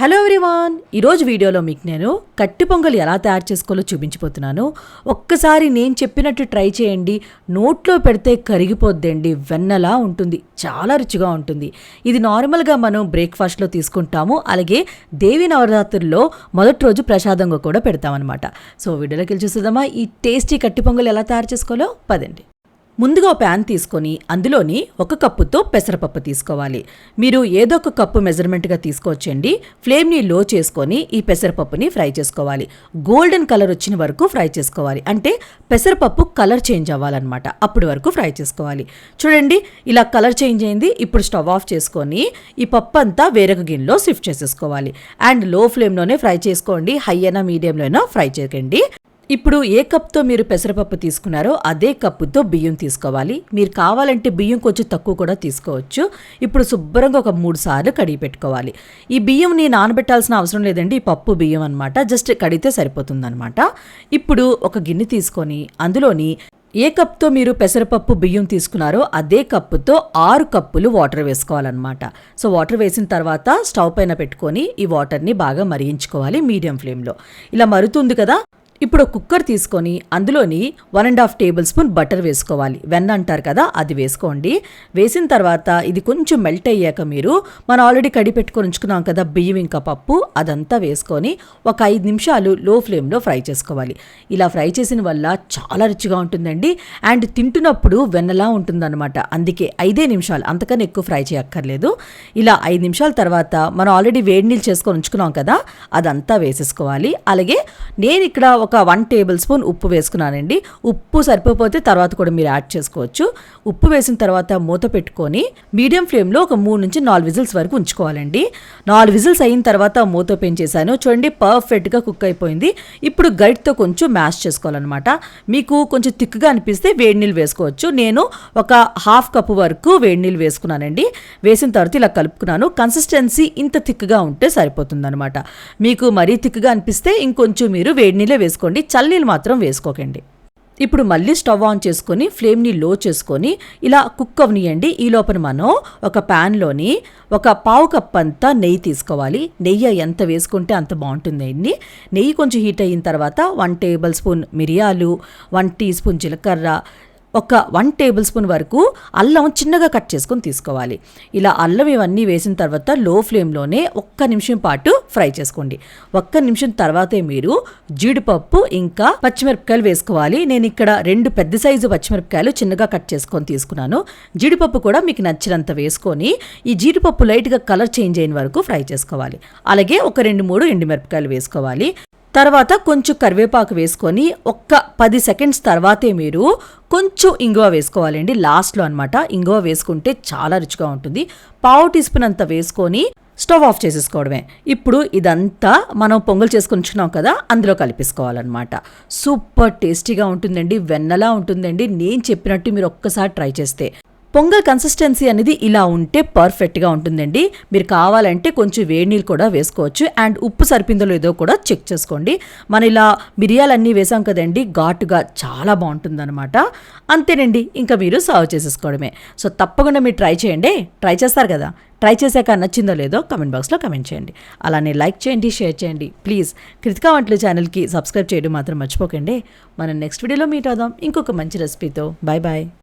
Hello everyone. ఈరోజు వీడియోలో మీకు నేను కట్టి పొంగల్ ఎలా తయారు చేసుకోవాలో చూపించిపోతున్నాను ఒక్కసారి నేను చెప్పినట్టు ట్రై చేయండి. నోట్లో పెడితే కరిగిపోద్దండి. వెన్నలా ఉంటుంది. చాలా రుచిగా ఉంటుంది. ఇది నార్మల్గా మనం బ్రేక్ఫాస్ట్లో తీసుకుంటాము. అలాగే దేవి నవరాత్రుల్లో మొదటి రోజు ప్రసాదంగా కూడా పెడతామన్నమాట. సో వీడియోలోకి వెళ్ళి చూసేద్దామా? ఈ టేస్టీ కట్టి పొంగల్ ఎలా తయారు చేసుకోవాలో? పదండి. ముందుగా ప్యాన్ తీసుకొని అందులోని ఒక కప్పుతో పెసరపప్పు తీసుకోవాలి. మీరు ఏదో ఒక కప్పు మెజర్మెంట్గా తీసుకొచ్చండి ఫ్లేమ్ని లో చేసుకొని ఈ పెసరపప్పుని ఫ్రై చేసుకోవాలి. గోల్డెన్ కలర్ వచ్చిన వరకు ఫ్రై చేసుకోవాలి. అంటే పెసరపప్పు కలర్ చేంజ్ అవ్వాలన్నమాట. అప్పటి వరకు ఫ్రై చేసుకోవాలి. చూడండి ఇలా కలర్ చేంజ్ అయింది. ఇప్పుడు స్టవ్ ఆఫ్ చేసుకొని ఈ పప్పు అంతా వేరొక గిన్నెలో షిఫ్ట్ చేసేసుకోవాలి. అండ్లో ఫ్లేమ్లోనే ఫ్రై చేసుకోండి. హై అయినా మీడియంలో అయినా ఫ్రై చేయకండి. ఇప్పుడు ఏ కప్తో మీరు పెసరపప్పు తీసుకున్నారో అదే కప్పుతో బియ్యం తీసుకోవాలి. మీరు కావాలంటే బియ్యం కొంచెం తక్కువ కూడా తీసుకోవచ్చు. ఇప్పుడు శుభ్రంగా ఒక మూడు సార్లు కడిగి పెట్టుకోవాలి. ఈ బియ్యంని నానబెట్టాల్సిన అవసరం లేదండి. ఈ పప్పు బియ్యం అనమాట జస్ట్ కడిగితే సరిపోతుందనమాట ఇప్పుడు ఒక గిన్నె తీసుకొని అందులోని ఏ కప్తో మీరు పెసరపప్పు బియ్యం తీసుకున్నారో అదే కప్పుతో ఆరు కప్పులు వాటర్ వేసుకోవాలన్నమాట. సో వాటర్ వేసిన తర్వాత స్టవ్ పైన పెట్టుకొని ఈ వాటర్ని బాగా మరిగించుకోవాలి మీడియం ఫ్లేమ్లో. ఇలా మరుతుంది కదా ఇప్పుడు కుక్కర్ తీసుకొని అందులోని one and half tablespoon butter వేసుకోవాలి. వెన్న అంటారు కదా అది వేసుకోండి. వేసిన తర్వాత ఇది కొంచెం మెల్ట్ అయ్యాక మీరు మనం ఆల్రెడీ కడి పెట్టుకొని ఉంచుకున్నాం కదా బియ్యం ఇంకా పప్పు అదంతా వేసుకొని ఒక ఐదు నిమిషాలు లో ఫ్లేమ్లో ఫ్రై చేసుకోవాలి. ఇలా ఫ్రై చేసిన వల్ల చాలా రుచిగా ఉంటుందండి. అండ్ తింటున్నప్పుడు వెన్నలా ఉంటుందన్నమాట. అందుకే ఐదే నిమిషాలు అంతకన్నా ఎక్కువ ఫ్రై చేయక్కర్లేదు. ఇలా ఐదు నిమిషాల తర్వాత మనం ఆల్రెడీ వేడి నీళ్ళు చేసుకొని ఉంచుకున్నాం కదా అదంతా వేసేసుకోవాలి. అలాగే నేను ఇక్కడ ఒక ఒక వన్ టేబుల్ స్పూన్ ఉప్పు వేసుకున్నానండి. ఉప్పు సరిపోతే తర్వాత కూడా మీరు యాడ్ చేసుకోవచ్చు. ఉప్పు వేసిన తర్వాత మూత పెట్టుకొని మీడియం ఫ్లేమ్లో ఒక మూడు నుంచి నాలుగు విజిల్స్ వరకు ఉంచుకోవాలండి. నాలుగు విజిల్స్ అయిన తర్వాత మూత ఓపెన్ చేశాను చూడండి పర్ఫెక్ట్గా కుక్ అయిపోయింది. ఇప్పుడు గైడ్తో కొంచెం మ్యాష్ చేసుకోవాలన్నమాట. మీకు కొంచెం థిక్గా అనిపిస్తే వేడి నీళ్ళు వేసుకోవచ్చు. నేను ఒక హాఫ్ కప్ వరకు వేడి నీళ్ళు వేసుకున్నానండి. వేసిన తర్వాత ఇలా కలుపుకున్నాను. కన్సిస్టెన్సీ ఇంత థిక్గా ఉంటే సరిపోతుందన్నమాట. మీకు మరీ థిక్గా అనిపిస్తే ఇంకొంచెం మీరు వేడి నీళ్ళే వేసుకోండి. చల్లీలు మాత్రం వేసుకోకండి. ఇప్పుడు మళ్ళీ స్టవ్ ఆన్ చేసుకొని ఫ్లేమ్ని లో చేసుకొని ఇలా కుక్ అవనియండి. ఈ లోపల మనం ఒక ప్యాన్లోని ఒక పావు కప్ అంతా నెయ్యి తీసుకోవాలి. నెయ్యి ఎంత వేసుకుంటే అంత బాగుంటుంది అండి. నెయ్యి కొంచెం హీట్ అయిన తర్వాత వన్ టేబుల్ స్పూన్ మిరియాలు వన్ టీ స్పూన్ జీలకర్ర ఒక వన్ టేబుల్ స్పూన్ వరకు అల్లం చిన్నగా కట్ చేసుకొని తీసుకోవాలి. ఇలా అల్లం ఇవన్నీ వేసిన తర్వాత లో ఫ్లేమ్లోనే ఒక్క నిమిషం పాటు ఫ్రై చేసుకోండి. ఒక్క నిమిషం తర్వాతే మీరు జీడిపప్పు ఇంకా పచ్చిమిరపకాయలు వేసుకోవాలి. నేను ఇక్కడ రెండు పెద్ద సైజు పచ్చిమిరపకాయలు చిన్నగా కట్ చేసుకొని తీసుకున్నాను. జీడిపప్పు కూడా మీకు నచ్చినంత వేసుకొని ఈ జీడిపప్పు లైట్గా కలర్ చేంజ్ అయిన వరకు ఫ్రై చేసుకోవాలి. అలాగే ఒక రెండు మూడు ఎండుమిరపకాయలు వేసుకోవాలి. తర్వాత కొంచెం కరివేపాకు వేసుకొని ఒక్క పది సెకండ్స్ తర్వాతే మీరు కొంచెం ఇంగువ వేసుకోవాలండి. లాస్ట్లో అనమాట ఇంగువ వేసుకుంటే చాలా రుచిగా ఉంటుంది. పావు టీ స్పూన్ అంత వేసుకొని స్టవ్ ఆఫ్ చేసేసుకోవడమే. ఇప్పుడు ఇదంతా మనం పొంగల్ చేసుకుంటున్నాం కదా అందులో కలిపేసుకోవాలన్నమాట. సూపర్ టేస్టీగా ఉంటుందండి. వెన్నలా ఉంటుందండి. నేను చెప్పినట్టు మీరు ఒక్కసారి ట్రై చేస్తే. పొంగల్ కన్సిస్టెన్సీ అనేది ఇలా ఉంటే పర్ఫెక్ట్గా ఉంటుందండి. మీరు కావాలంటే కొంచెం వేడి నీళ్ళు కూడా వేసుకోవచ్చు. అండ్ ఉప్పు సరిపిందో లేదో కూడా చెక్ చేసుకోండి. మన ఇలా మిరియాలన్నీ వేసాం కదండి ఘాటుగా చాలా బాగుంటుందన్నమాట. అంతేనండి ఇంకా మీరు సర్వ్ చేసేసుకోవడమే. సో తప్పకుండా మీరు ట్రై చేయండి. ట్రై చేస్తారు కదా. ట్రై చేశాక నచ్చిందో లేదో కమెంట్ బాక్స్లో కమెంట్ చేయండి. అలానే లైక్ చేయండి షేర్ చేయండి. ప్లీజ్ కృతికా వంటలు ఛానల్కి సబ్స్క్రైబ్ చేయడం మాత్రం మర్చిపోకండి. మనం నెక్స్ట్ వీడియోలో మీట్ అవుదాం. ఇంకొక మంచి రెసిపీతో. Bye bye